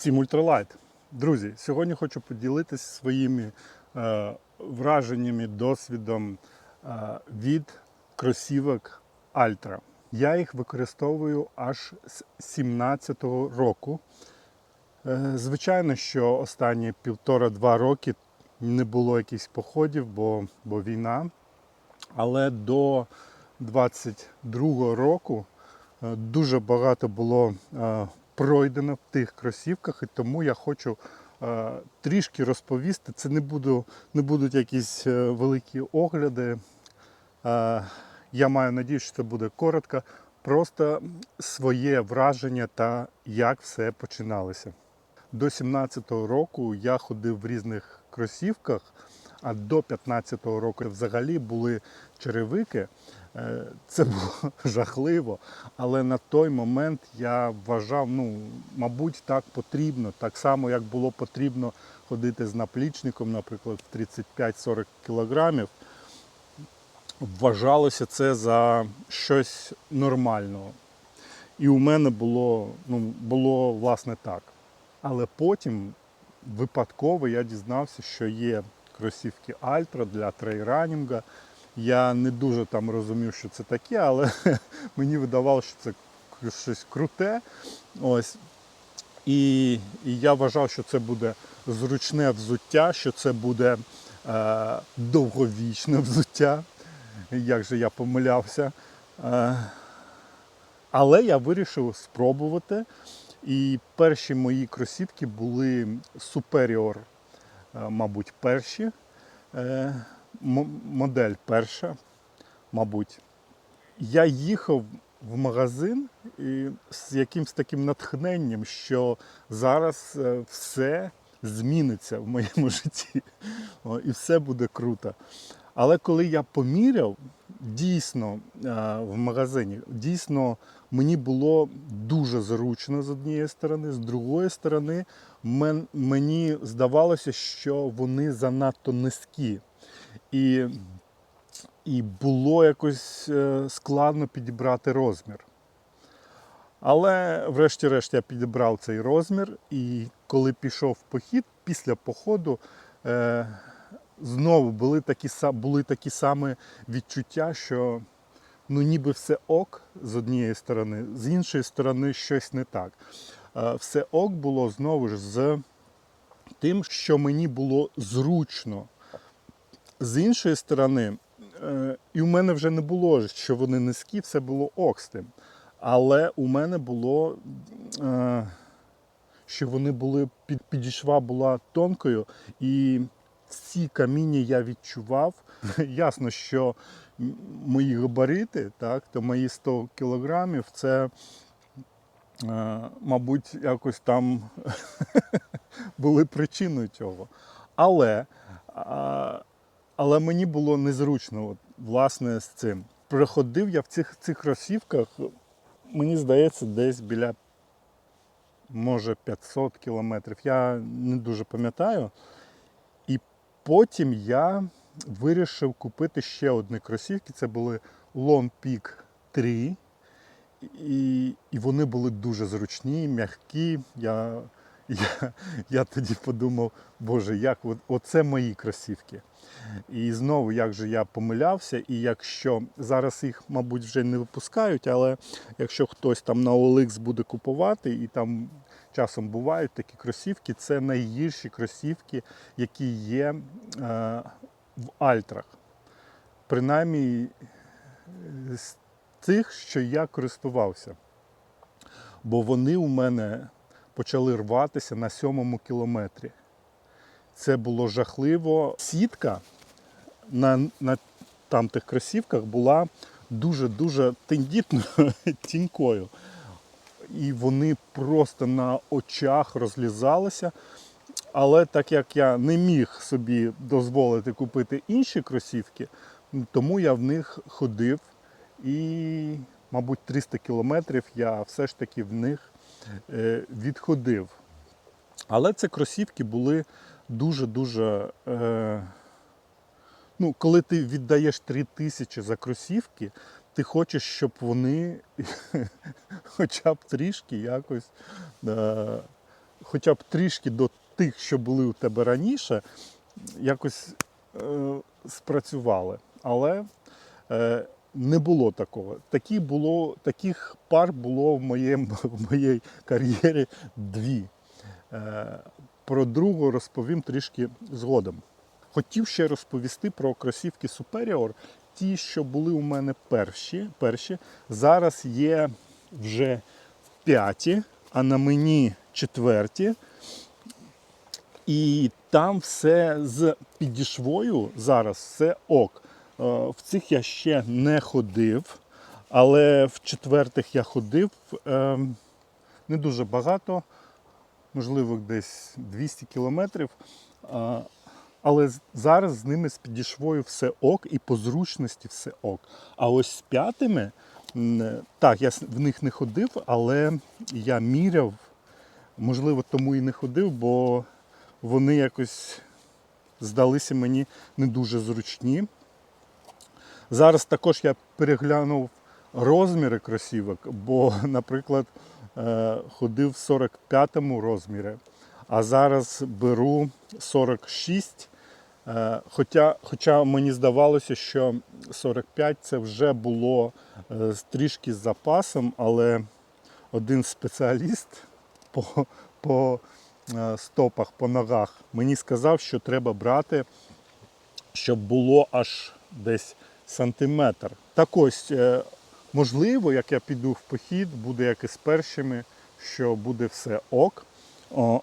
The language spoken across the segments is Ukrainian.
Всім ультралайт. Друзі, сьогодні хочу поділитися своїми е, враженнями, досвідом е, від кросівок Альтра. Я їх використовую аж з 17-го року. Е, звичайно, що останні півтора-два роки не було якихось походів, бо, бо війна. Але до 22-го року е, дуже багато було е, пройдено в тих кросівках, і тому я хочу е, трішки розповісти. Це не, буду, не будуть якісь е, великі огляди. Е, Я маю надію, що це буде коротко. Просто своє враження та як все починалося. До 17-го року я ходив в різних кросівках, а до 15-го року взагалі були черевики. Е, Це було жахливо, але на той момент я вважав, ну, мабуть, так потрібно. Так само, як було потрібно ходити з наплічником, наприклад, в 35-40 кілограмів. Вважалося це за щось нормального. І у мене було, ну, було власне так. Але потім випадково я дізнався, що є кросівки Альтра для трейранінгу. Я не дуже там розумів, що це таке, але мені видавалося, що це щось круте. Ось. І, і я вважав, що це буде зручне взуття, що це буде е, довговічне взуття. Як же я помилявся. Е, але я вирішив спробувати. І перші мої кросівки були Superior, е, мабуть, перші. Е, модель перша, мабуть. Я їхав в магазин і з якимось таким натхненням, що зараз е, все зміниться в моєму житті. І все буде круто. Але коли я поміряв, дійсно е, в магазині, дійсно мені було дуже зручно з однієї сторони, з другої сторони, мен- мені здавалося, що вони занадто низькі. І, і було якось е, складно підібрати розмір. Але врешті-решт я підібрав цей розмір, і коли пішов в похід, після походу е, знову були такі, були такі самі відчуття, що ну ніби все ок з однієї сторони, з іншої сторони щось не так. Е, все ок було знову ж з тим, що мені було зручно. З іншої сторони, е, і в мене вже не було, що вони низькі, все було ок з тим. Але у мене було, е, що вони були, під, підішва була тонкою, і ці каміння я відчував. Ясно, що мої габарити, так, то мої 100 кілограмів, це, е, мабуть, якось там були причиною цього. Але, але мені було незручно, от, власне, з цим. Проходив я в цих, цих кросівках, мені здається, десь біля може 500 кілометрів. Я не дуже пам'ятаю. І потім я вирішив купити ще одні кросівки. Це були Lone Peak 3. І, і вони були дуже зручні, м'які. Я, я, я тоді подумав, боже, як от, оце мої кросівки. І знову, як же я помилявся, і якщо зараз їх, мабуть, вже не випускають, але якщо хтось там на OLX буде купувати, і там часом бувають такі кросівки, це найгірші кросівки, які є е, в альтрах. Принаймні е, з тих, що я користувався. Бо вони у мене почали рватися на сьомому кілометрі. Це було жахливо. Сітка на, на там кросівках була дуже-дуже тендітною, тінькою. І вони просто на очах розлізалися. Але так як я не міг собі дозволити купити інші кросівки, тому я в них ходив і, мабуть, 300 кілометрів я все ж таки в них відходив. Але це кросівки були дуже-дуже. Е, ну, коли ти віддаєш 3 тисячі за кросівки, ти хочеш, щоб вони хоча б трішки якось е, хоча б трішки до тих, що були у тебе раніше, якось е, спрацювали. Але е, не було такого. Такі було, таких пар було в, моєму, в моїй кар'єрі дві. Е, про другу розповім трішки згодом. Хотів ще розповісти про кросівки Superior. Ті, що були у мене перші, перші зараз є вже п'яті, а на мені четверті. І там все з підішвою зараз все ок. Е, В цих я ще не ходив, але в четвертих я ходив е, не дуже багато, можливо, десь 200 кілометрів. Е, Але зараз з ними з підішвою все ок і по зручності все ок. А ось з п'ятими, так, я в них не ходив, але я міряв, можливо, тому і не ходив, бо вони якось здалися мені не дуже зручні. Зараз також я переглянув розміри кросівок, бо, наприклад, е, ходив в 45-му розмірі, а зараз беру 46. Е, Хоча, хоча мені здавалося, що 45 це вже було е, трішки з запасом, але один спеціаліст по, по стопах, по ногах мені сказав, що треба брати, щоб було аж десь сантиметр. Так ось, е, можливо, як я піду в похід, буде як і з першими, що буде все ок. О,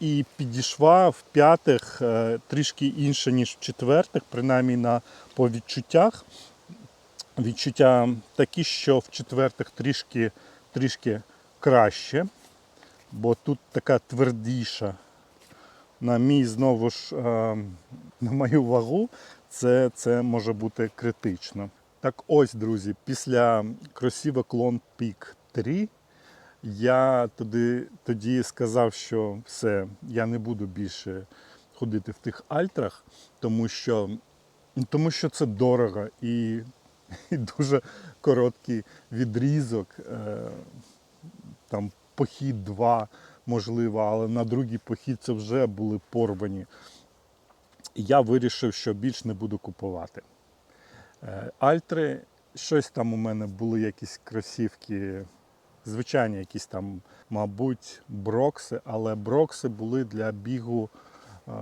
і підійшла в п'ятих е, трішки інше, ніж в четвертих, принаймні на, по відчуттях. Відчуття такі, що в четвертих трішки, трішки краще, бо тут така твердіша. На мій знову ж е, на мою вагу, це, це може бути критично. Так ось, друзі, після кросівок Lone Peak 3 я тоді, тоді сказав, що все, я не буду більше ходити в тих альтрах, тому що, тому що це дорого і, і дуже короткий відрізок. Е, там похід два, можливо, але на другий похід це вже були порвані. Я вирішив, що більш не буду купувати. Е, Альтри, щось там у мене були якісь кросівки, звичайні якісь там, мабуть, брокси, але брокси були для бігу е,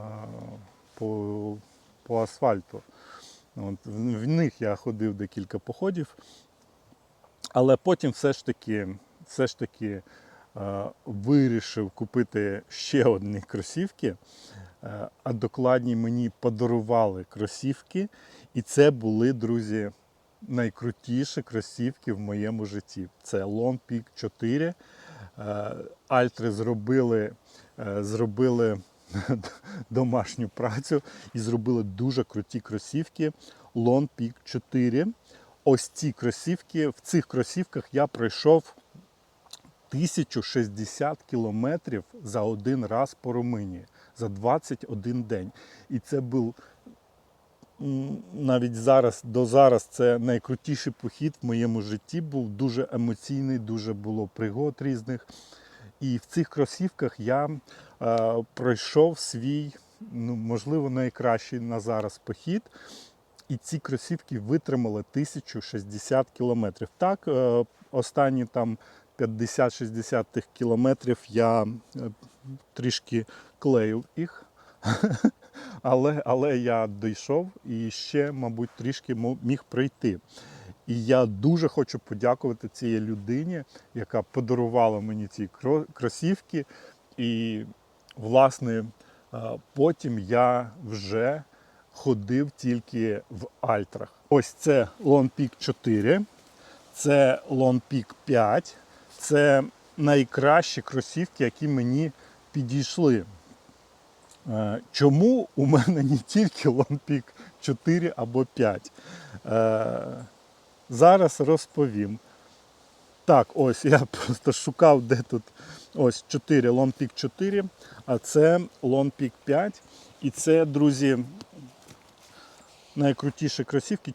по, по асфальту. От, в в них я ходив декілька походів, але потім все ж таки, все ж таки е, вирішив купити ще одні кросівки. Е, а докладні мені подарували кросівки, і це були, друзі, найкрутіші кросівки в моєму житті. Це Lone Peak 4. Е, Альтри зробили, е, зробили домашню працю і зробили дуже круті кросівки Lone Peak 4. Ось ці кросівки, в цих кросівках я пройшов 1060 кілометрів за один раз по Румунії за 21 день. І це був навіть зараз до зараз це найкрутіший похід в моєму житті. Був дуже емоційний, дуже було пригод різних. І в цих кросівках я е, пройшов свій, ну, можливо, найкращий на зараз похід. І ці кросівки витримали 1060 кілометрів. Так, е, останні там 50-60 кілометрів я е, трішки клеїв їх. але, але я дійшов і ще, мабуть, трішки міг пройти. І я дуже хочу подякувати цій людині, яка подарувала мені ці кросівки. І, власне, е, потім я вже ходив тільки в Альтрах. Ось це Lone Peak 4, це Lone Peak 5. Це найкращі кросівки, які мені підійшли. Е, Чому у мене не тільки Lone 4 або 5? Е, Зараз розповім. Так, ось я просто шукав, де тут ось 4 Lone Peak 4, а це Peak 5. І це, друзі, найкрутіші кросівки.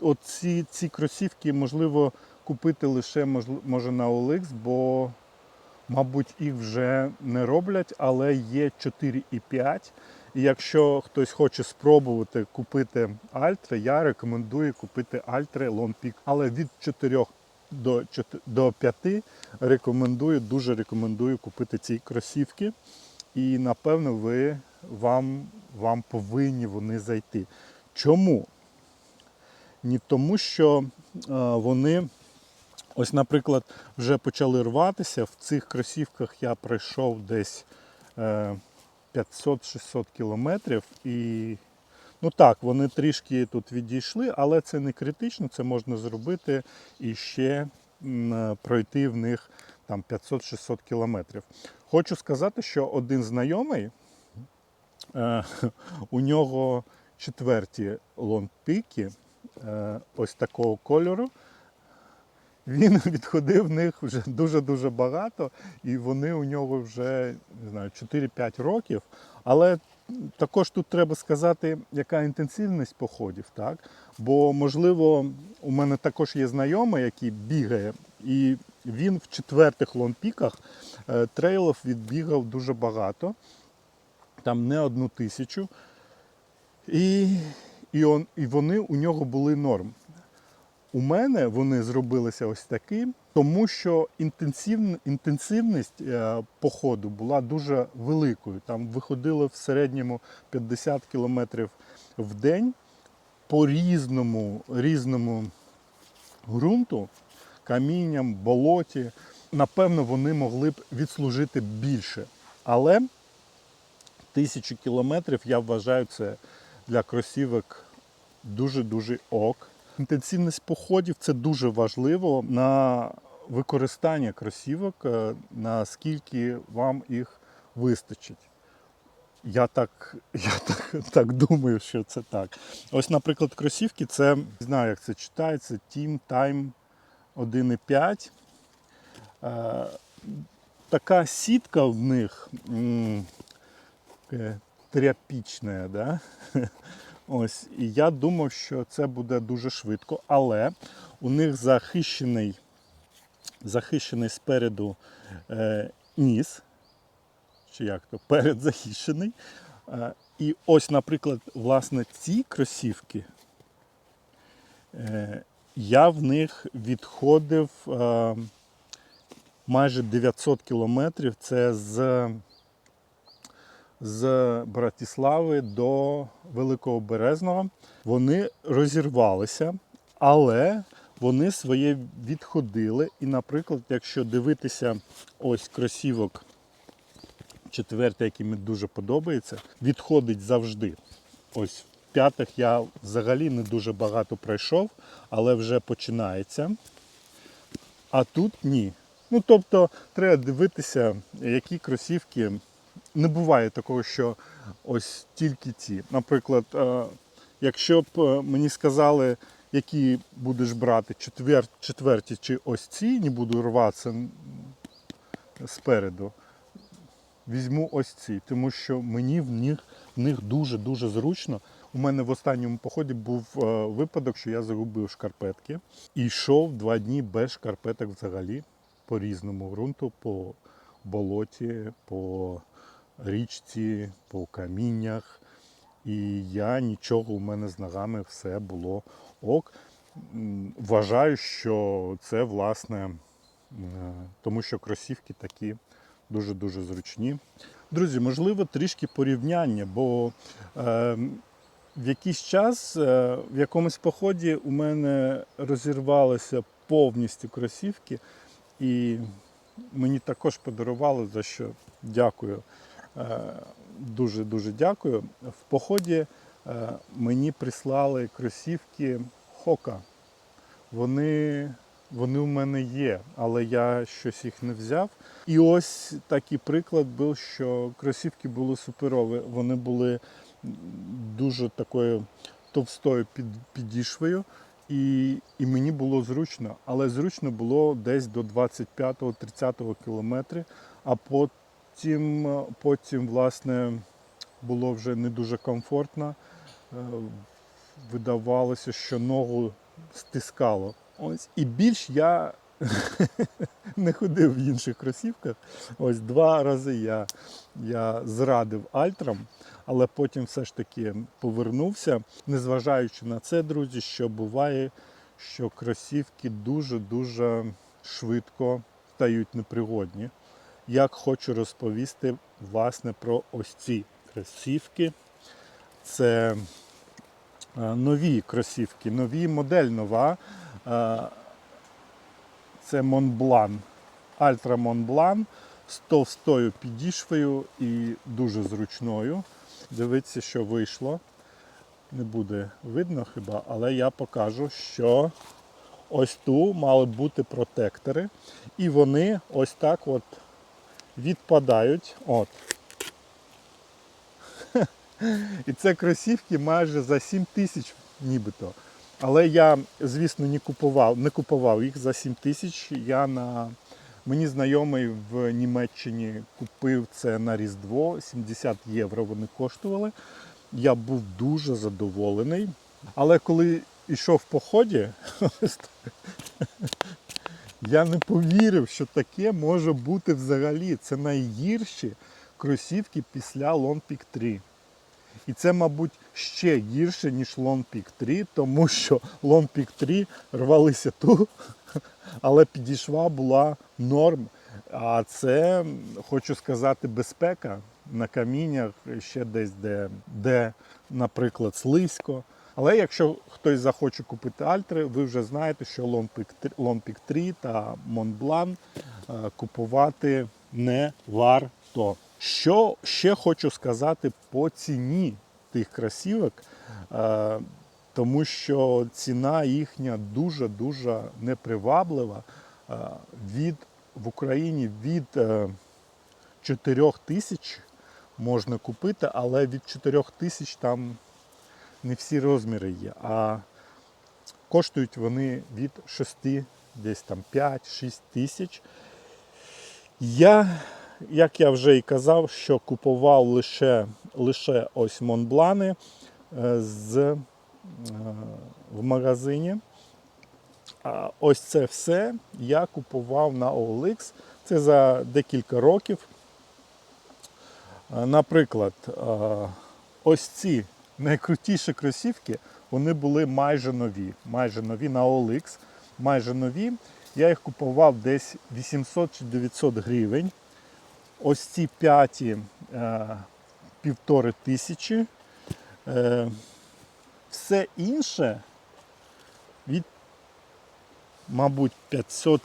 От ці, кросівки можливо купити лише може на OLX, бо Мабуть, їх вже не роблять, але є 4,5. І якщо хтось хоче спробувати купити альтри, я рекомендую купити альтри Peak. Але від 4 до, 4 до 5 рекомендую, дуже рекомендую купити ці кросівки. І напевно ви вам, вам повинні вони зайти. Чому? Не тому, що е, вони, ось, наприклад, вже почали рватися. В цих кросівках я пройшов десь е, 500-600 кілометрів. І ну так, вони трішки тут відійшли, але це не критично, це можна зробити і ще пройти в них там 500-600 кілометрів. Хочу сказати, що один знайомий, е, у нього четверті лонпіки е, ось такого кольору. Він відходив в них вже дуже-дуже багато, і вони у нього вже не знаю, 4-5 років. Але також тут треба сказати, яка інтенсивність походів, так? Бо, можливо, у мене також є знайомий, який бігає, і він в четвертих лонпіках е, трейлів відбігав дуже багато, там не одну тисячу. І, і, он, і вони у нього були норм. У мене вони зробилися ось таким, тому що інтенсивн, інтенсивність е, походу була дуже великою. Там виходило в середньому 50 кілометрів в день по різному, різному ґрунту, камінням, болоті. Напевно, вони могли б відслужити більше. Але тисячу кілометрів я вважаю це для кросівок дуже-дуже ок. Інтенсивність походів це дуже важливо на використання кросівок, е, наскільки вам їх вистачить. Я так, я так, так думаю, що це так. Ось, наприклад, кросівки це, не знаю, як це читається, Team Time 1.5. Е, така сітка в них е, тряпічна, да? Ось, і я думав, що це буде дуже швидко, але у них захищений, захищений спереду е, ніс, чи як то, перед захищений. Е, і ось, наприклад, власне, ці кросівки, е, я в них відходив е, майже 900 кілометрів. Це з з Братислави до Великого Березного. Вони розірвалися, але вони своє відходили. І, наприклад, якщо дивитися ось кросівок четвертий, який мені дуже подобається, відходить завжди. Ось в п'ятих я взагалі не дуже багато пройшов, але вже починається. А тут ні. Ну, тобто, треба дивитися, які кросівки не буває такого, що ось тільки ці. Наприклад, е, якщо б е, мені сказали, які будеш брати четвер, четверті чи ось ці, не буду рватися спереду, візьму ось ці, тому що мені в них, в них дуже-дуже зручно. У мене в останньому поході був е, випадок, що я загубив шкарпетки і йшов два дні без шкарпеток взагалі по різному ґрунту, по болоті, по річці, по каміннях. І я нічого у мене з ногами все було ок. Вважаю, що це власне, е, тому що кросівки такі дуже-дуже зручні. Друзі, можливо, трішки порівняння, бо е, в якийсь час, е, в якомусь поході у мене розірвалися повністю кросівки, і мені також подарували, за що дякую. Дуже-дуже дякую. В поході е, мені прислали кросівки Хока. Вони, вони у мене є, але я щось їх не взяв. І ось такий приклад був, що кросівки були суперові. Вони були дуже такою товстою під, підішвою. І, і мені було зручно, але зручно було десь до 25-30 кілометрів, а потім, потім, власне, було вже не дуже комфортно. Е, Видавалося, що ногу стискало. Ось. І більш я не ходив в інших кросівках. Ось два рази я, я зрадив альтрам, але потім все ж таки повернувся. Незважаючи на це, друзі, що буває, що кросівки дуже-дуже швидко стають непригодні. Як хочу розповісти власне про ось ці кросівки. Це е, нові кросівки, нові модель нова. Е, Це Montblanc. Альтра Montblanc з товстою підішвою і дуже зручною. Дивіться, що вийшло. Не буде видно хіба, але я покажу, що ось тут мали бути протектори. І вони ось так от відпадають. От. І це кросівки майже за 7 тисяч нібито. Але я, звісно, не купував, не купував їх за 7 тисяч. Я на мені знайомий в Німеччині купив це на Різдво, 70 євро вони коштували. Я був дуже задоволений. Але коли йшов в поході, я не повірив, що таке може бути взагалі. Це найгірші кросівки після Peak 3. І це, мабуть, ще гірше, ніж Peak 3, тому що Long Peak 3 рвалися тут, але підійшла була норм. А це, хочу сказати, безпека на каміннях, ще десь, де, де наприклад, слизько. Але якщо хтось захоче купити альтри, ви вже знаєте, що Peak 3, Long Peak 3 та Blanc е, купувати не варто. Що ще хочу сказати по ціні тих кросівок, е, тому що ціна їхня дуже-дуже неприваблива. Е, Від, в Україні від е, 4 тисяч можна купити, але від 4 тисяч там не всі розміри є. А коштують вони від 6, десь там 5-6 тисяч. Я, як я вже і казав, що купував лише, лише ось Монблани е, з, е, в магазині. А ось це все я купував на OLX. Це за декілька років. Е, Наприклад, ось ці найкрутіші кросівки, вони були майже нові. Майже нові на OLX, майже нові. Я їх купував десь 800 чи 900 гривень. Ось ці п'яті е, півтори тисячі. Е, все інше від, мабуть, 500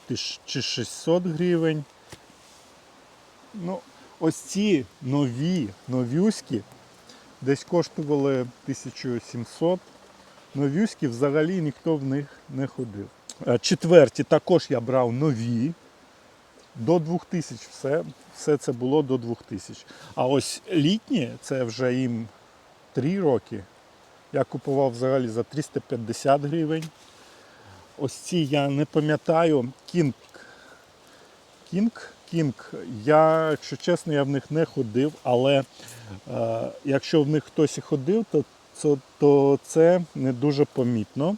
чи 600 гривень. Ну, ось ці нові, новюські, десь коштували 1700. Новюські взагалі ніхто в них не ходив. Е, Четверті також я брав нові. До 2000 все, все це було до 2000. А ось літні, це вже їм 3 роки. Я купував взагалі за 350 гривень. Ось ці я не пам'ятаю. Кінг. Кінг. Кінг. Я, якщо чесно, я в них не ходив, але е, якщо в них хтось і ходив, то, то, то це не дуже помітно.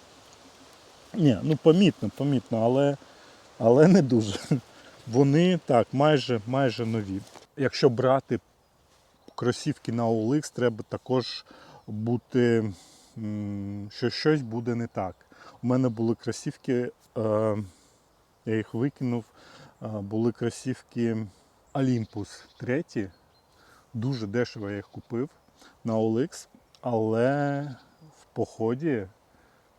Ні, ну помітно, помітно, але, але не дуже. Вони так, майже, майже нові. Якщо брати кросівки на OLX, треба також бути, що щось буде не так. У мене були кросівки, е, я їх викинув, були кросівки Olympus 3. Дуже дешево я їх купив на OLX, але в поході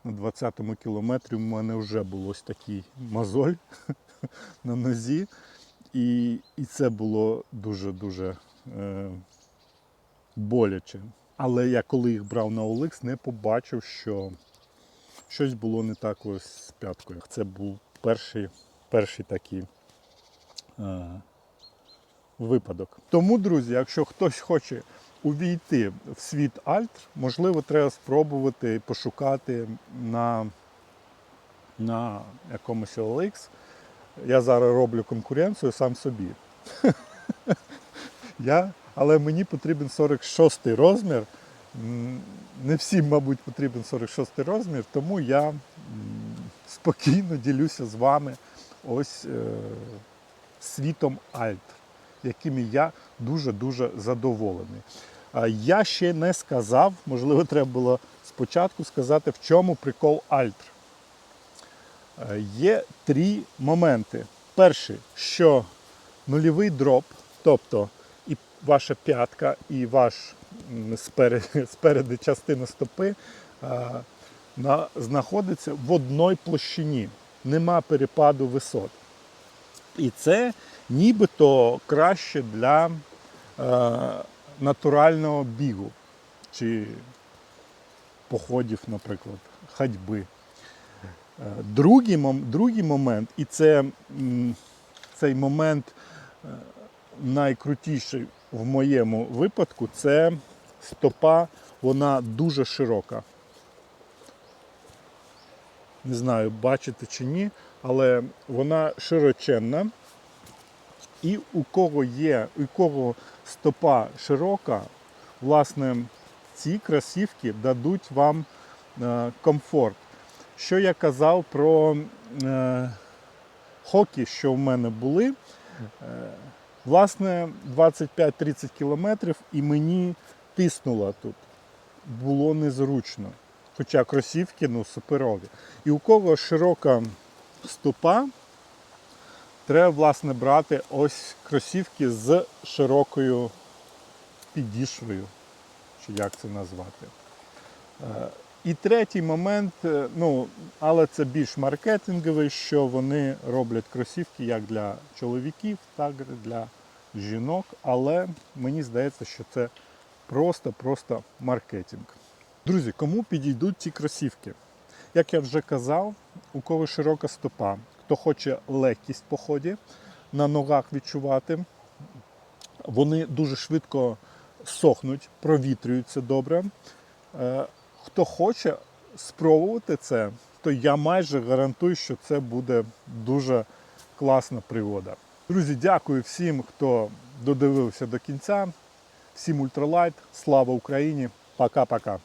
на 20-му кілометрі у мене вже був ось такий мозоль на нозі. І, і це було дуже-дуже е, боляче. Але я коли їх брав на OLX, не побачив, що щось було не так ось з п'яткою. Це був перший, перший такий випадок. Тому, друзі, якщо хтось хоче увійти в світ Альт, можливо, треба спробувати пошукати на, на якомусь OLX. Я зараз роблю конкуренцію сам собі. Я, але мені потрібен 46 розмір. Не всім, мабуть, потрібен 46 розмір, тому я спокійно ділюся з вами ось е, світом Альт, якими я дуже-дуже задоволений. Я ще не сказав, можливо, треба було спочатку сказати, в чому прикол Альтр. Е, Є три моменти. Перший, що нульовий дроп, тобто і ваша п'ятка, і ваш спереди, спереди частина стопи знаходиться в одній площині. Нема перепаду висот. І це нібито краще для е, натурального бігу чи походів, наприклад, ходьби. Е, Другий, мом- другий момент, і це цей момент е, найкрутіший в моєму випадку, це стопа, вона дуже широка. Не знаю, бачите чи ні, але вона широченна. І у кого є, у кого стопа широка, власне, ці кросівки дадуть вам е, комфорт. Що я казав про е, хокі, що в мене були, е, власне, 25-30 кілометрів і мені тиснуло тут. Було незручно. Хоча кросівки ну, суперові. І у кого широка стопа, треба власне брати ось кросівки з широкою підішвою, чи як це назвати. Е, І третій момент, е, ну, але це більш маркетинговий, що вони роблять кросівки як для чоловіків, так і для жінок. Але мені здається, що це просто-просто маркетинг. Друзі, кому підійдуть ці кросівки? Як я вже казав, у кого широка стопа, хто хоче легкість в поході на ногах відчувати, вони дуже швидко сохнуть, провітрюються добре. Е, Хто хоче спробувати це, то я майже гарантую, що це буде дуже класна пригода. Друзі, дякую всім, хто додивився до кінця. Всім ультралайт. Слава Україні! Пока-пока.